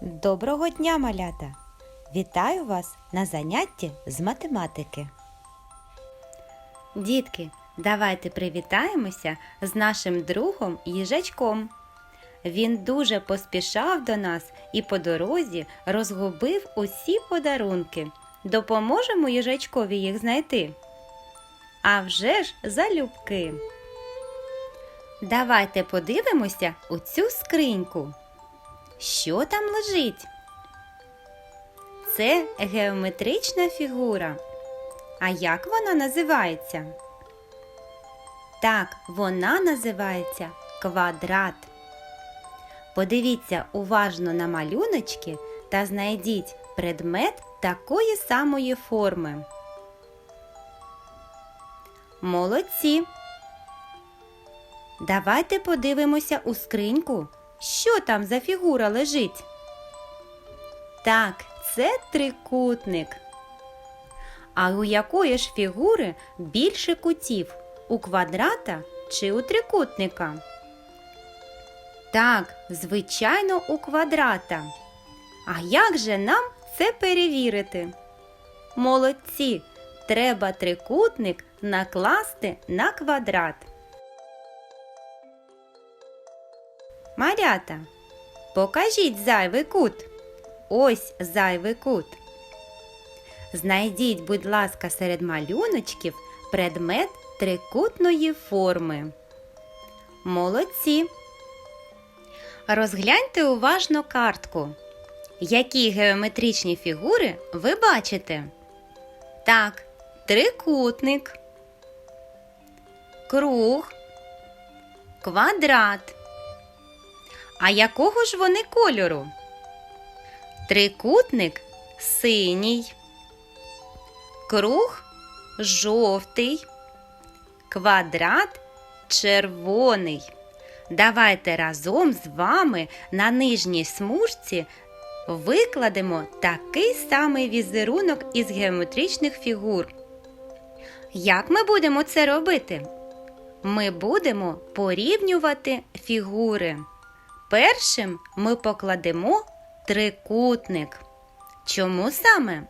Доброго дня, малята! Вітаю вас на занятті з математики. Дітки, давайте привітаємося з нашим другом їжачком. Він дуже поспішав до нас і по дорозі розгубив усі подарунки. Допоможемо їжачкові їх знайти. А вже ж залюбки. Давайте подивимося у цю скриньку. Що там лежить? Це геометрична фігура. А як вона називається? Так, вона називається квадрат. Подивіться уважно на малюночки та знайдіть предмет такої самої форми. Молодці! Давайте подивимося у скриньку, що там за фігура лежить. Так, це трикутник. А у якої ж фігури більше кутів? У квадрата чи у трикутника? Так, звичайно, у квадрата. А як же нам це перевірити? Молодці! Треба трикутник накласти на квадрат. Марята, покажіть зайвий кут. Ось зайвий кут. Знайдіть, будь ласка, серед малюночків предмет трикутної форми. Молодці. Розгляньте уважно картку. Які геометричні фігури ви бачите? Так, трикутник, круг, квадрат. А якого ж вони кольору? Трикутник синій, круг жовтий, квадрат червоний. Давайте разом з вами на нижній смужці викладемо такий самий візерунок із геометричних фігур. Як ми будемо це робити? Ми будемо порівнювати фігури. Першим ми покладемо трикутник. Чому саме?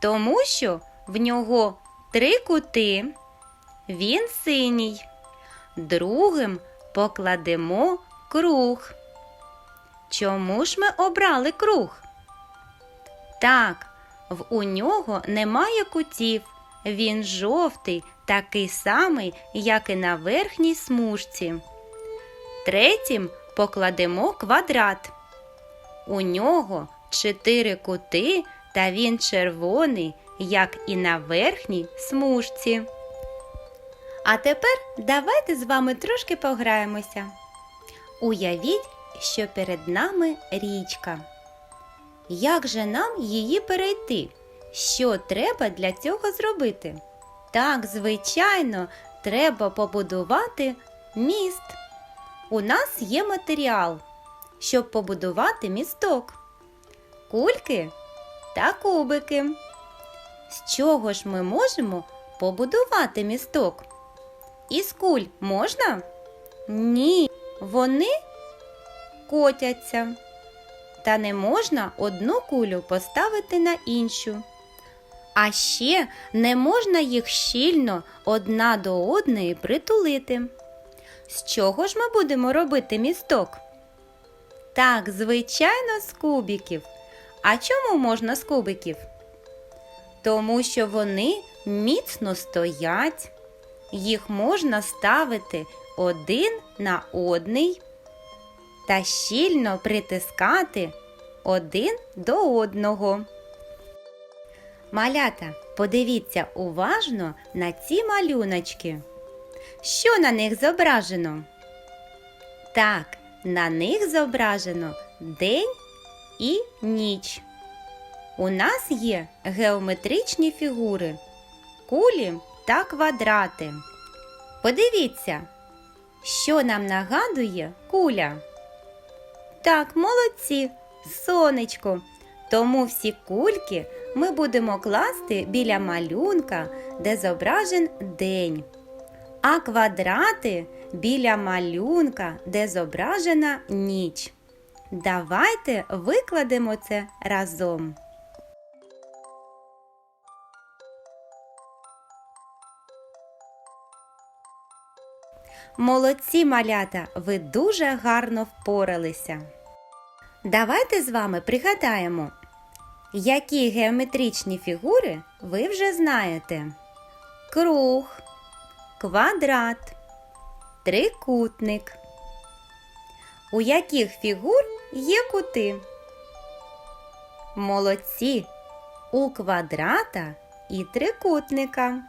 Тому що в нього три кути, він синій. Другим покладемо круг. Чому ж ми обрали круг? Так, в у нього немає кутів. Він жовтий, такий самий, як і на верхній смужці. Третім покладемо квадрат. У нього чотири кути, та він червоний, як і на верхній смужці. А тепер давайте з вами трошки пограємося. Уявіть, що перед нами річка. Як же нам її перейти? Що треба для цього зробити? Так, звичайно, треба побудувати міст. У нас є матеріал, щоб побудувати місток. Кульки та кубики. З чого ж ми можемо побудувати місток? Із куль можна? Ні, вони котяться. Та не можна одну кулю поставити на іншу. А ще не можна їх щільно одна до одної притулити. З чого ж ми будемо робити місток? Так, звичайно, з кубиків. А чому можна з кубиків? Тому що вони міцно стоять, їх можна ставити один на одний та щільно притискати один до одного. Малята, подивіться уважно на ці малюночки. Що на них зображено? Так, на них зображено день і ніч. У нас є геометричні фігури, кулі та квадрати. Подивіться, що нам нагадує куля. Так, молодці, сонечко. Тому всі кульки ми будемо класти біля малюнка, де зображен день, а квадрати біля малюнка, де зображена ніч. Давайте викладемо це разом. Молодці малята, ви дуже гарно впоралися. Давайте з вами пригадаємо, які геометричні фігури ви вже знаєте: круг, квадрат, трикутник. У яких фігур є кути? Молодці у квадрата і трикутника.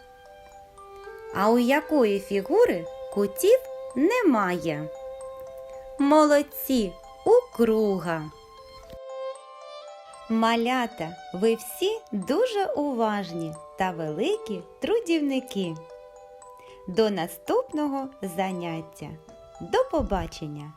А у якої фігури кутів немає? Молодці у круга. Малята, ви всі дуже уважні та великі трудівники. До наступного заняття. До побачення!